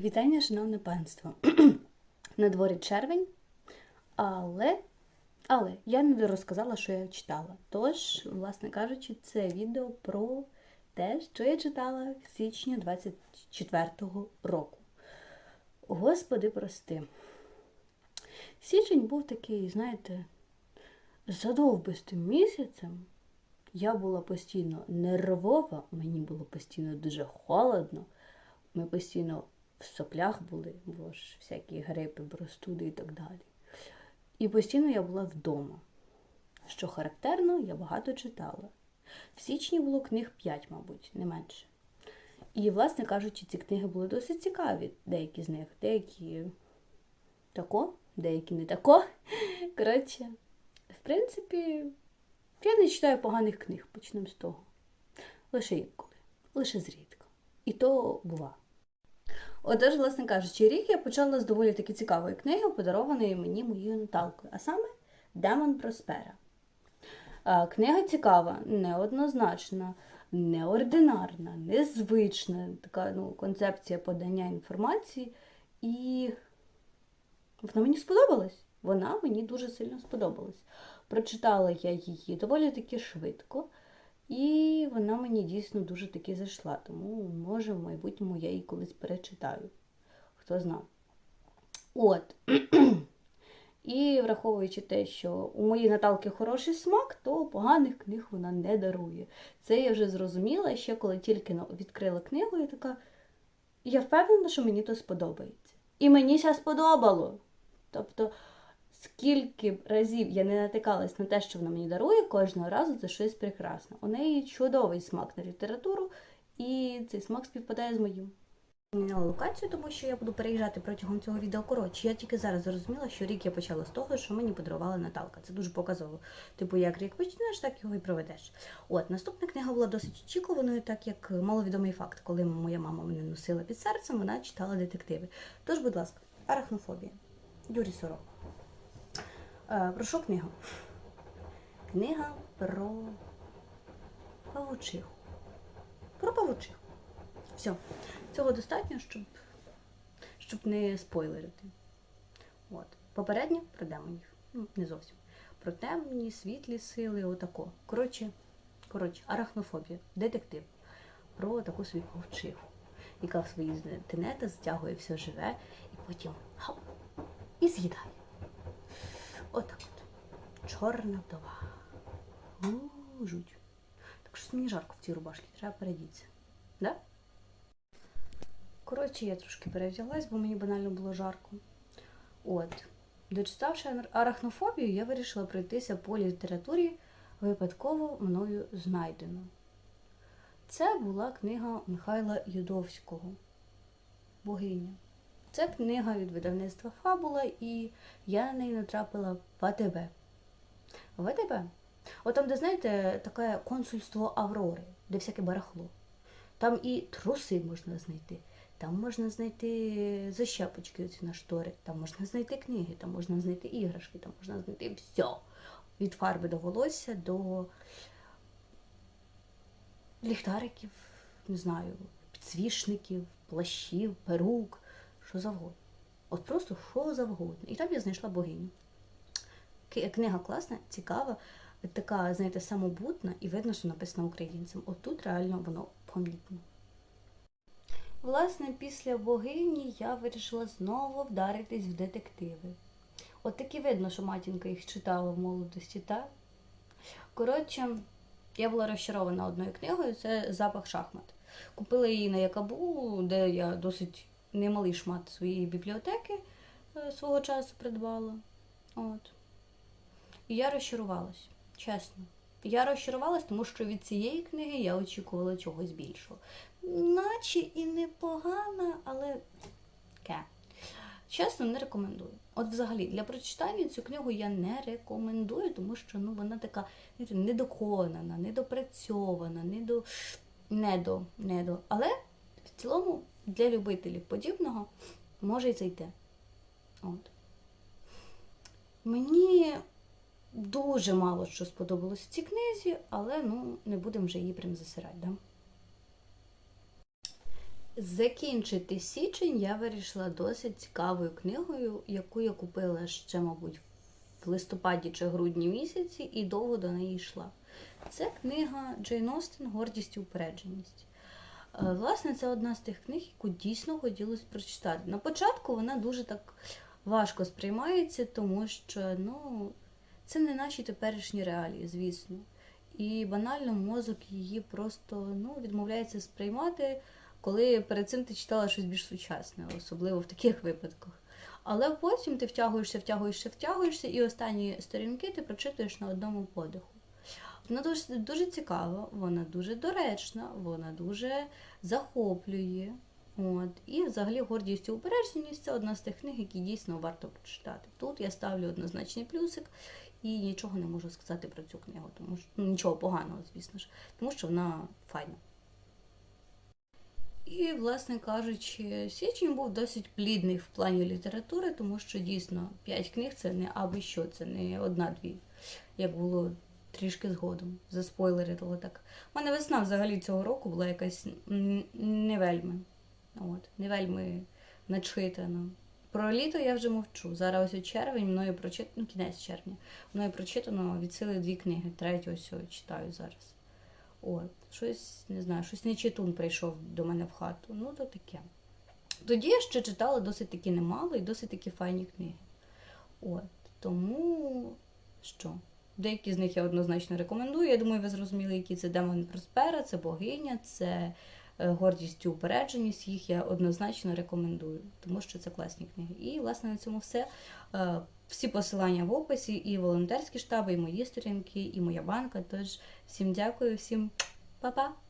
Вітання, шановне панство. На дворі червень, але, але я не розказала, що я читала. Тож, власне кажучи, це відео про те, що я читала в січні 24-го року. Господи, прости. Січень був такий, знаєте, задовбистим місяцем. Я була постійно нервова, мені було постійно дуже холодно. Ми постійно в соплях були, бо ж всякі грипи, простуди і так далі. І постійно я була вдома. Що характерно, я багато читала. В січні було книг 5, мабуть, не менше. І, власне кажучи, ці книги були досить цікаві, деякі з них, деякі тако, деякі не тако. Коротше, в принципі, я не читаю поганих книг, почнемо з того. Лише інколи, лише зрідка. І то бува. Отож, власне кажучи, рік я почала з доволі таки цікавої книги, подарованої мені моєю Наталкою, а саме Демон Проспера. Книга цікава, неоднозначна, неординарна, незвична, така ну, концепція подання інформації. І вона мені сподобалась. Вона мені дуже сильно сподобалась. Прочитала я її доволі таки швидко, і вона мені дійсно дуже таки зайшла. Тому, може, в майбутньому я її колись перечитаю. Хто знає. От. І враховуючи те, що у моїй Наталки хороший смак, то поганих книг вона не дарує. Це я вже зрозуміла ще коли тільки відкрила книгу, я така. Я впевнена, що мені то сподобається. І мені це сподобало. Тобто, скільки разів я не натикалась на те, що вона мені дарує, кожного разу це щось прекрасне. У неї чудовий смак на літературу, і цей смак співпадає з моїм. Змінила локацію, тому що я буду переїжджати протягом цього відео. Коротше, я тільки зараз зрозуміла, що рік я почала з того, що мені подарувала Наталка. Це дуже показово. Типу, як рік почнеш, так його і проведеш. От наступна книга була досить очікуваною, так як маловідомий факт, коли моя мама мене носила під серцем, вона читала детективи. Тож, будь ласка, арахнофобія. Юрій Сорок. Е, про що книга? Книга про павучиху. Про павучиху. Все. Цього достатньо, щоб, щоб не спойлерити. От. Попередньо про демонів. Ну, не зовсім. Про темні, світлі сили, отако. Коротше, коротше, арахнофобія, детектив. Про таку собі павчиху, яка в свої тенета стягує все живе і потім хап, і з'їдає. Отак от. Чорна вдова. У, жуть. Так що мені жарко в цій рубашці, треба передітися. Да? Коротше, я трошки перевдяглась, бо мені банально було жарко. От. Дочитавши арахнофобію, я вирішила пройтися по літературі випадково мною знайдено. Це була книга Михайла Юдовського Богиня. Це книга від видавництва Фабула, і я на неї натрапила в АТБ. В АТБ. От там, де, знаєте, таке консульство Аврори, де всяке барахло. Там і труси можна знайти, там можна знайти защепочки оці на штори, там можна знайти книги, там можна знайти іграшки, там можна знайти все. Від фарби до волосся до ліхтариків, не знаю, підсвічників, плащів, перук, що завгодно. От просто що завгодно. І там я знайшла богиню. Книга класна, цікава, така, знаєте, самобутна, і видно, що написана українцем. От тут реально воно помітно. Власне, після богині я вирішила знову вдаритись в детективи. От таки видно, що матінка їх читала в молодості, так? Коротше, я була розчарована одною книгою, це Запах шахмат. Купила її на Якабу, де я досить немалий шмат своєї бібліотеки е, свого часу придбала. От. І я розчарувалась, чесно. Я розчарувалась, тому що від цієї книги я очікувала чогось більшого. Наче і непогана, але ке. Чесно, не рекомендую. От взагалі, для прочитання цю книгу я не рекомендую, тому що ну, вона така недоконана, недопрацьована, недо, недо, недо. Але в цілому для любителів подібного може й зайти. От. Мені дуже мало що сподобалось в цій книзі, але ну, не будемо вже її прям засирати. Да? Закінчити січень я вирішила досить цікавою книгою, яку я купила ще, мабуть, в листопаді чи грудні місяці і довго до неї йшла. Це книга Джейн Остен Гордість і упередженість. Е, Власне, це одна з тих книг, яку дійсно хотілося прочитати. На початку вона дуже так важко сприймається, тому що ну, це не наші теперішні реалії, звісно. І банально мозок її просто ну, відмовляється сприймати, коли перед цим ти читала щось більш сучасне, особливо в таких випадках. Але потім ти втягуєшся, втягуєшся, втягуєшся, і останні сторінки ти прочитуєш на одному подиху. Вона дуже, дуже цікава, вона дуже доречна, вона дуже захоплює. От. І взагалі гордість і упередженість це одна з тих книг, які дійсно варто прочитати. Тут я ставлю однозначний плюсик і нічого не можу сказати про цю книгу, тому що ну, нічого поганого, звісно ж, тому що вона файна. І, власне кажучи, січень був досить плідний в плані літератури, тому що дійсно п'ять книг це не аби що, це не одна-дві, як було трішки згодом. Заспойлерило так. У мене весна взагалі цього року була якась не вельми. От, не вельми начитана. Про літо я вже мовчу. Зараз ось у червень, мною прочитано, ну, кінець червня, мною прочитано від сили дві книги. Третю ось читаю зараз. От, щось, не знаю, щось не читун прийшов до мене в хату. Ну, то таке. Тоді я ще читала досить таки немало і досить такі файні книги. От, тому що? Деякі з них я однозначно рекомендую. Я думаю, ви зрозуміли, які це демон Проспера, це богиня, це е, гордість і упередженість. Їх я однозначно рекомендую, тому що це класні книги. І, власне, на цьому все. Е, Всі посилання в описі, і волонтерські штаби, і мої сторінки, і моя банка. Тож всім дякую, всім па-па!